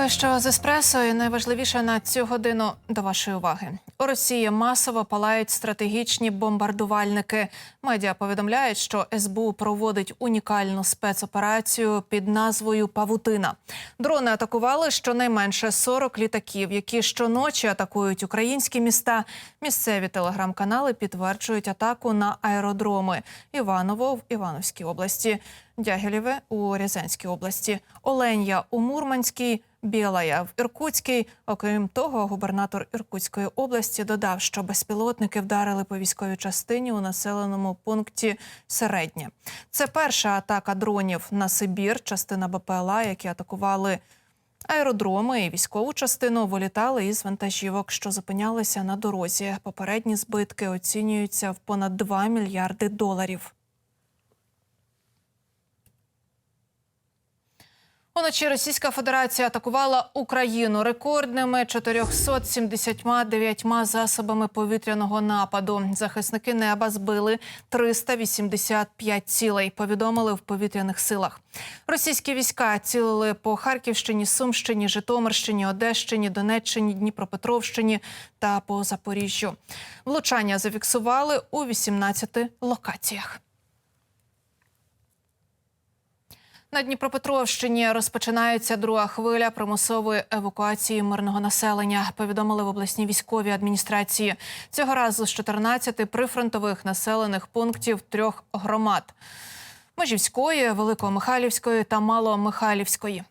Дякую, що з еспресо. І найважливіше на цю годину до вашої уваги. У Росії масово палають стратегічні бомбардувальники. Медіа повідомляють, що СБУ проводить унікальну спецоперацію під назвою Павутина. Дрони атакували щонайменше 40 літаків, які щоночі атакують українські міста. Місцеві телеграм-канали підтверджують атаку на аеродроми Іваново в Івановській області. Дягілєве у Рязанській області, Оленя у Мурманській, Білая в Іркутській. Окрім того, губернатор Іркутської області додав, що безпілотники вдарили по військовій частині у населеному пункті Середнє. Це перша атака дронів на Сибір, частина БПЛА, які атакували. Аеродроми і військову частину вилітали із вантажівок, що зупинялися на дорозі. Попередні збитки оцінюються в понад 2 мільярди доларів. Уночі Російська Федерація атакувала Україну рекордними 479 засобами повітряного нападу. Захисники неба збили 385 цілей. Повідомили в повітряних силах. Російські війська цілили по Харківщині, Сумщині, Житомирщині, Одещині, Донеччині, Дніпропетровщині та по Запоріжжю. Влучання зафіксували у 18 локаціях. На Дніпропетровщині розпочинається друга хвиля примусової евакуації мирного населення. Повідомили в обласній військовій адміністрації. Цього разу з 14 прифронтових населених пунктів трьох громад: Межівської, Великомихайлівської та Маломихайлівської.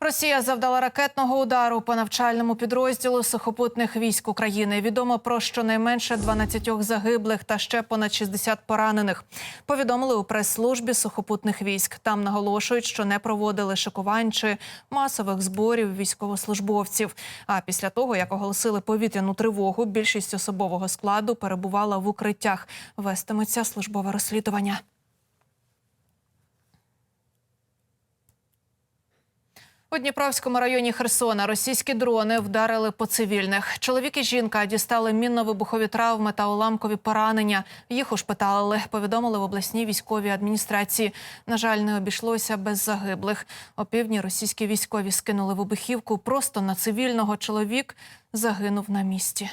Росія завдала ракетного удару по навчальному підрозділу сухопутних військ України. Відомо про щонайменше 12 загиблих та ще понад 60 поранених. Повідомили у прес-службі сухопутних військ. Там наголошують, що не проводили шикувань чи масових зборів військовослужбовців. А після того, як оголосили повітряну тривогу, більшість особового складу перебувала в укриттях. Вестиметься службове розслідування. У Дніпровському районі Херсона російські дрони вдарили по цивільних. Чоловік і жінка дістали мінно-вибухові травми та уламкові поранення. Їх ушпиталили, повідомили в обласній військовій адміністрації. На жаль, не обійшлося без загиблих. Опівдні російські військові скинули вибухівку просто на цивільного. Чоловік загинув на місці.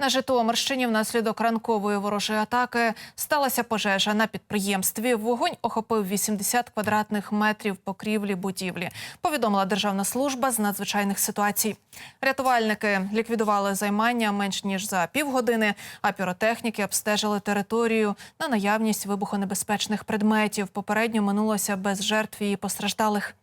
На Житомирщині внаслідок ранкової ворожої атаки сталася пожежа на підприємстві. Вогонь охопив 80 квадратних метрів покрівлі будівлі. Повідомила Державна служба з надзвичайних ситуацій. Рятувальники ліквідували займання менш ніж за півгодини, а піротехніки обстежили територію на наявність вибухонебезпечних предметів. Попередньо минулося без жертв і постраждалих.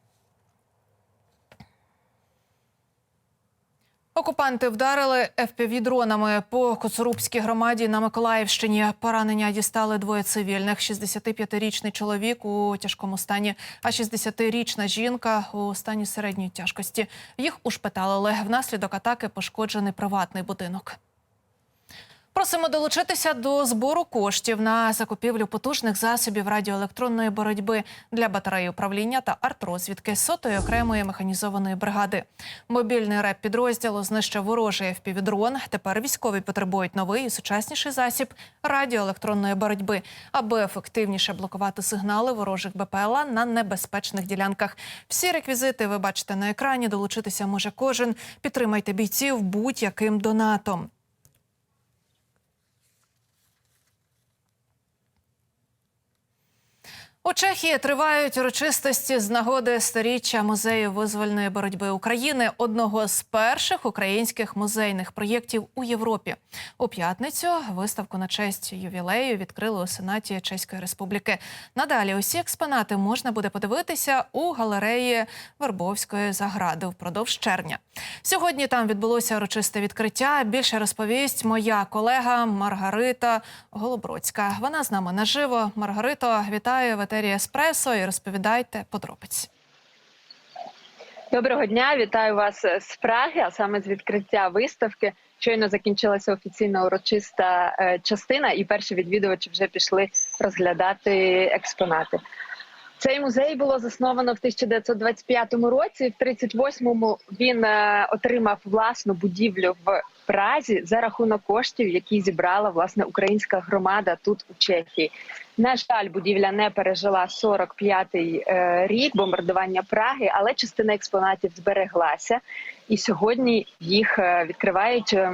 Окупанти вдарили ФПВ-дронами по Коцурубській громаді на Миколаївщині. Поранення дістали двоє цивільних: – 65-річний чоловік у тяжкому стані, а 60-річна жінка у стані середньої тяжкості. Їх ушпиталили. Внаслідок атаки пошкоджений приватний будинок. Просимо долучитися до збору коштів на закупівлю потужних засобів радіоелектронної боротьби для батареї управління та артрозвідки сотої окремої механізованої бригади. Мобільний реп підрозділу знищив ворожий FPV-дрон. Тепер військові потребують новий і сучасніший засіб радіоелектронної боротьби, аби ефективніше блокувати сигнали ворожих БПЛА на небезпечних ділянках. Всі реквізити ви бачите на екрані. Долучитися може кожен. Підтримайте бійців будь-яким донатом. У Чехії тривають урочистості з нагоди сторіччя музею визвольної боротьби України, одного з перших українських музейних проєктів у Європі. У п'ятницю виставку на честь ювілею відкрили у Сенаті Чеської Республіки. Надалі усі експонати можна буде подивитися у галереї Вербовської загради впродовж червня. Сьогодні там відбулося урочисте відкриття. Більше розповість моя колега Маргарита Голобродська. Вона з нами наживо. Маргарито, вітаю в етері Еспресо і розповідайте подробиці. Доброго дня, вітаю вас з Праги, а саме з відкриття виставки. Щойно закінчилася офіційна урочиста е, частина, і перші відвідувачі вже пішли розглядати експонати. Цей музей було засновано в 1925 році. В 38-му він е, отримав власну будівлю в Празі за рахунок коштів, які зібрала власне українська громада тут у Чехії. На жаль, будівля не пережила 45-й е, рік бомбардування Праги, але частина експонатів збереглася, і сьогодні їх е, відкривають, е,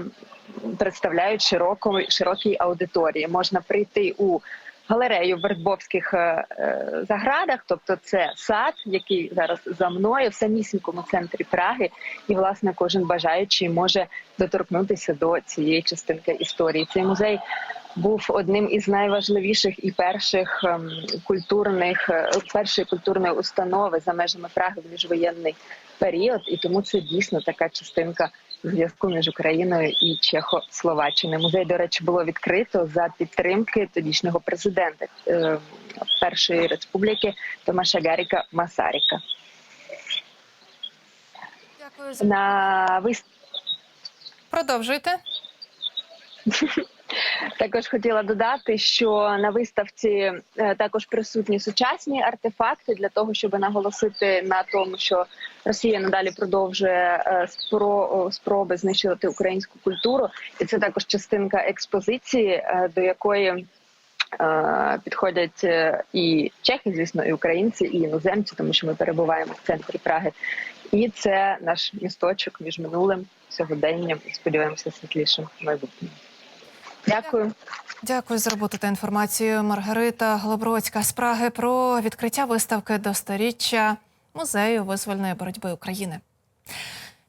представляють широко, широкій аудиторії. Можна прийти у галерею в Вербовських е, е, заградах, тобто це сад, який зараз за мною в самісінькому центрі Праги, і власне кожен бажаючий може доторкнутися до цієї частинки історії. Цей музей був одним із найважливіших і перших ем, культурних е, першої культурної установи за межами Праги в міжвоєнний період, і тому це дійсно така частинка зв'язку між Україною і Чехословаччиною. Музей, до речі, було відкрито за підтримки тодішнього президента е, першої республіки Томаша Гаріка Масаріка. Дякую за На вис... продовжуйте. Також хотіла додати, що на виставці е, також присутні сучасні артефакти для того, щоб наголосити на тому, що Росія надалі продовжує е, спроби знищувати українську культуру, і це також частинка експозиції, е, до якої е, підходять і чехи, звісно, і українці, і іноземці, тому що ми перебуваємо в центрі Праги. І це наш місточок між минулим сьогоденням сподіваємося світлішим майбутнім. Дякую. Дякую за роботу та інформацію. Маргарита Голобродська з Праги про відкриття виставки до сторіччя музею визвольної боротьби України.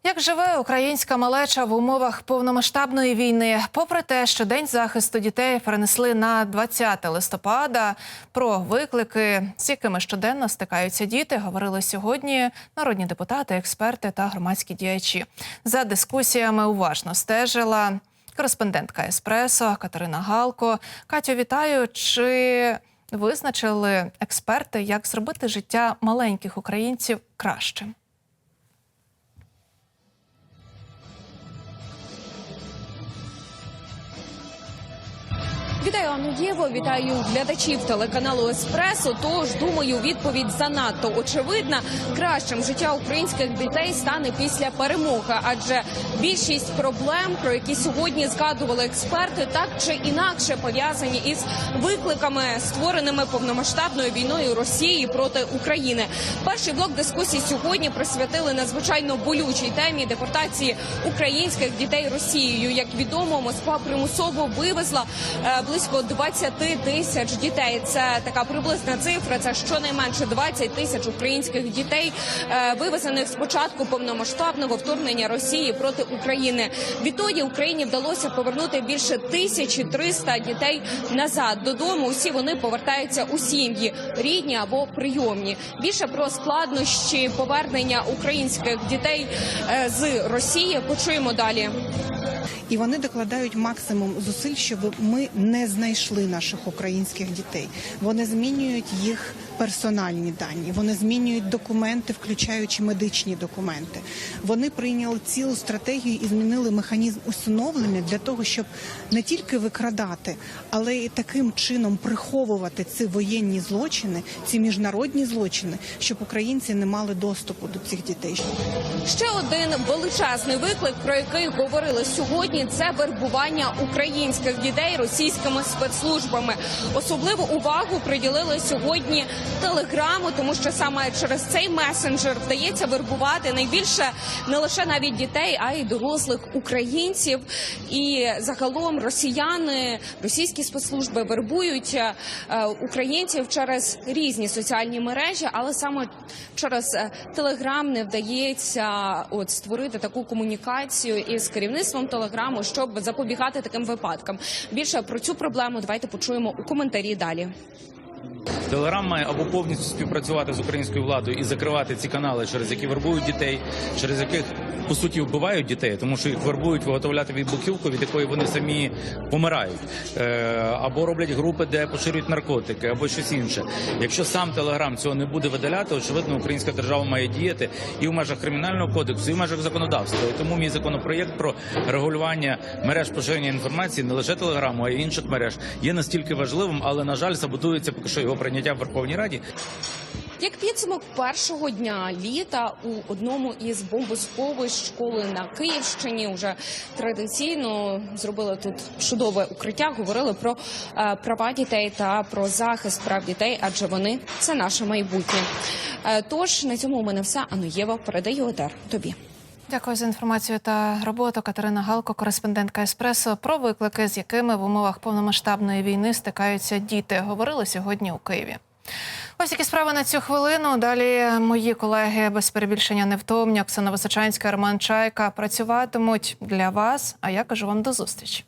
Як живе українська малеча в умовах повномасштабної війни? Попри те, що день захисту дітей перенесли на 20 листопада. Про виклики, з якими щоденно стикаються діти, говорили сьогодні народні депутати, експерти та громадські діячі. За дискусіями уважно стежила кореспондентка Еспресо Катерина Галко. Катю, вітаю. Чи визначили експерти, як зробити життя маленьких українців кращим? Вітаю Ануєво, вітаю глядачів телеканалу Еспресо. Тож думаю, відповідь занадто очевидна. Кращим життя українських дітей стане після перемоги, адже більшість проблем, про які сьогодні згадували експерти, так чи інакше пов'язані із викликами, створеними повномасштабною війною Росії проти України. Перший блок дискусії сьогодні присвятили надзвичайно болючій темі депортації українських дітей Росією. Як відомо, Москва примусово вивезла е, близько 20 тисяч дітей. Це така приблизна цифра. Це щонайменше 20 тисяч українських дітей, е, вивезених з початку повномасштабного вторгнення Росії проти України. Відтоді Україні вдалося повернути більше 1300 дітей назад додому. Усі вони повертаються у сім'ї, рідні або прийомні. Більше про складнощі повернення українських дітей е, з Росії почуємо далі. І вони докладають максимум зусиль, щоб ми не знайшли наших українських дітей. Вони змінюють їх персональні дані, вони змінюють документи, включаючи медичні документи. Вони прийняли цілу стратегію і змінили механізм усиновлення для того, щоб не тільки викрадати, але і таким чином приховувати ці воєнні злочини, ці міжнародні злочини, щоб українці не мали доступу до цих дітей. Ще один величезний виклик, про який говорили сьогодні, це вербування українських дітей російськими спецслужбами. Особливу увагу приділили сьогодні телеграму, тому що саме через цей месенджер вдається вербувати найбільше не лише навіть дітей, а й дорослих українців. І загалом росіяни, російські спецслужби вербують е, українців через різні соціальні мережі, але саме через е, телеграм не вдається от створити таку комунікацію із керівництвом телеграму, щоб запобігати таким випадкам. Більше про цю проблему давайте почуємо у коментарі далі. Телеграм має або повністю співпрацювати з українською владою і закривати ці канали, через які вербують дітей, через яких по суті вбивають дітей, тому що їх вербують виготовляти відбухівку, від якої вони самі помирають, Е, або роблять групи, де поширюють наркотики, або щось інше. Якщо сам Телеграм цього не буде видаляти, очевидно, українська держава має діяти і в межах кримінального кодексу, і в межах законодавства. І тому мій законопроєкт про регулювання мереж поширення інформації не лише телеграму, а й інших мереж є настільки важливим, але на жаль, саботується поки що його прийняття в Верховній Раді. Як підсумок першого дня літа у одному із бомбосховищ школи на Київщині вже традиційно зробили тут чудове укриття. Говорили про е, права дітей та про захист прав дітей, адже вони це наше майбутнє. Е, тож на цьому у мене все. Ануєва передаю удар тобі. Дякую за інформацію та роботу. Катерина Галко, кореспондентка Еспресо, про виклики, з якими в умовах повномасштабної війни стикаються діти. Говорили сьогодні у Києві. Ось які справи на цю хвилину. Далі мої колеги без перебільшення невтомні Оксана Височанська, Роман Чайка працюватимуть для вас. А я кажу вам до зустрічі.